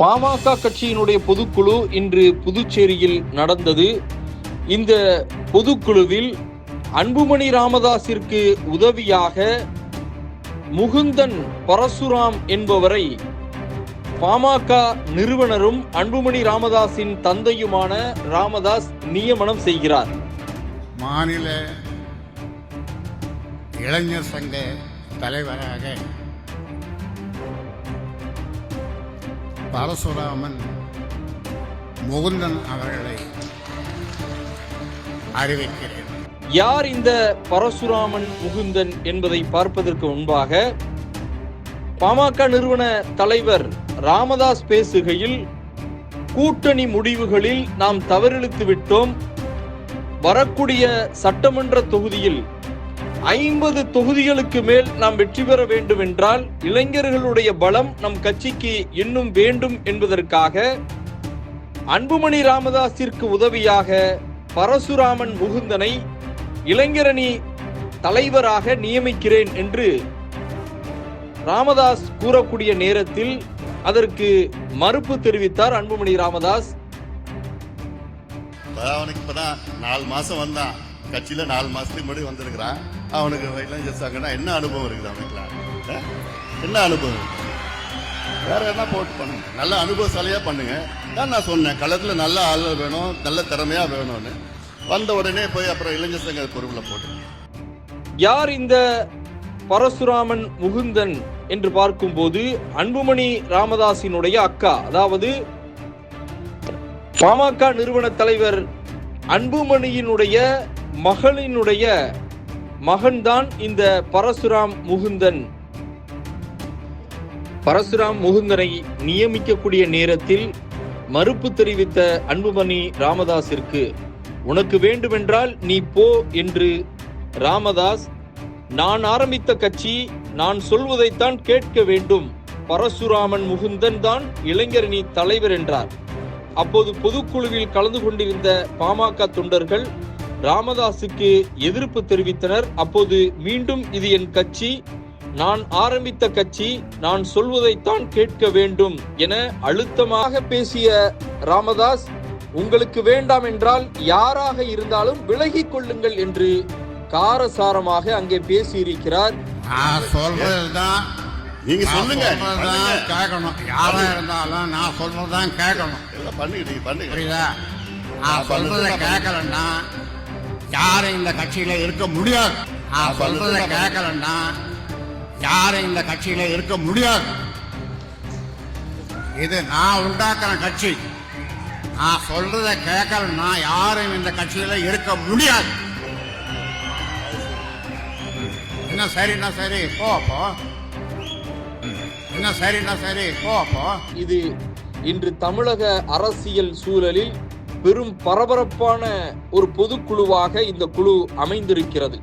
பாமக கட்சியினுடைய பொதுக்குழு இன்று புதுச்சேரியில் நடந்தது. இந்த பொதுக்குழுவில் அன்புமணி ராமதாசிற்கு உதவியாக முகுந்தன் பரசுராம் என்பவரை பாமக நிறுவனரும் அன்புமணி ராமதாஸின் தந்தையுமான ராமதாஸ் நியமனம் செய்கிறார். மாநில இளைஞர் சங்க தலைவராக பரசுராமன் முகுந்தன் அவர்களை அறிவிக்கிறேன். யார் இந்த பரசுராமன் முகுந்தன் என்பதை பார்ப்பதற்கு முன்பாக பாமக நிறுவன தலைவர் ராமதாஸ் பேசுகையில் கூட்டணி முடிவுகளில் நாம் தவறிழுத்து விட்டோம். வரக்கூடிய சட்டமன்ற தொகுதியில் ஐம்பது தொகுதிகளுக்கு மேல் நாம் வெற்றி பெற வேண்டும் என்றால் இளைஞர்களுடைய பலம் நம் கட்சிக்கு இன்னும் வேண்டும் என்பதற்காக அன்புமணி ராமதாஸிற்கு உதவியாக பரசுராமன் முகுந்தனை இளைஞரணி தலைவராக நியமிக்கிறேன் என்று ராமதாஸ் கூறக்கூடிய நேரத்தில் அதற்கு மறுப்பு தெரிவித்தார் அன்புமணி ராமதாஸ். அவனுக்கு இப்பதான் நாலு மாசம் வந்தான். கட்சியில் நாலு மாதத்துக்கு முன்னாடி வந்திருக்கிறான். அவனுக்கு இளைஞர் சங்கம்னா என்ன அனுபவம் இருக்குது அவனுக்குலாம் என்ன அனுபவம் வேற என்ன போட்டு பண்ணுங்க. நல்ல அனுபவசாலியாக பண்ணுங்க. தான் நான் சொன்னேன். களத்தில் நல்ல ஆள் வேணும் நல்ல திறமையாக வேணும்னு. வந்த உடனே போய் அப்புறம் இளைஞர் சங்க பொறுப்புல போட்டு யார் இந்த பரசுராமன் முகுந்தன் என்று பார்க்கும்போது அன்புமணி ராமதாஸினுடைய அக்கா அதாவது பாமக நிறுவன தலைவர் அன்புமணியினுடைய மகளினுடைய மகன்தான் இந்த பரசுராம் முகுந்தன். பரசுராம் முகுந்தனை நியமிக்கக்கூடிய நேரத்தில் மறுப்பு தெரிவித்த அன்புமணி ராமதாஸிற்கு உனக்கு வேண்டுமென்றால் நீ போ என்று ராமதாஸ் நான் ஆரம்பித்த கட்சி நான் சொல்வதைத்தான் கேட்க வேண்டும். பரசுராமன் முகுந்தன் தான் இளைஞரணி தலைவர் என்றார். அப்போது பொதுக்குழுவில் கலந்து கொண்டிருந்த பாமக தொண்டர்கள் ராமதாஸுக்கு எதிர்ப்பு தெரிவித்தனர். அப்போது மீண்டும் இது என் கட்சி. நான் ஆரம்பித்த கட்சி. நான் சொல்வதைத்தான் கேட்க வேண்டும் என அழுத்தமாக பேசிய ராமதாஸ் உங்களுக்கு வேண்டாம் என்றால் யாராக இருந்தாலும் விலகிக் கொள்ளுங்கள் என்று காரசாரமாக அங்கே பேசியிருக்கிறார். சொல்றதுதான். நீங்க சொல்லுங்க. பண்ணுங்க. கேட்கணும். யாரா இருந்தாலும் நான் சொல்றதுதான் கேட்கணும். பண்ணுங்க பண்ணுங்க. புரியுதா? நான் சொல்றதை கேட்கலன்னா யாரும் இந்த கட்சியில இருக்க முடியாது. நான் சொல்றதை கேட்கலன்னா யாரும் இந்த கட்சியில இருக்க முடியாது. இது நான் உண்டாக்குற கட்சி. நான் சொல்றதை கேட்கலன்னா யாரும் இந்த கட்சியில இருக்க முடியாது. என்ன சரின்னா சரி? போ போ. என்ன சரின்னா சரி? போ போ. இது இன்று தமிழக அரசியல் சூழலில் பெரும் பரபரப்பான ஒரு பொதுக்குழுவாக இந்த குழு அமைந்திருக்கிறது.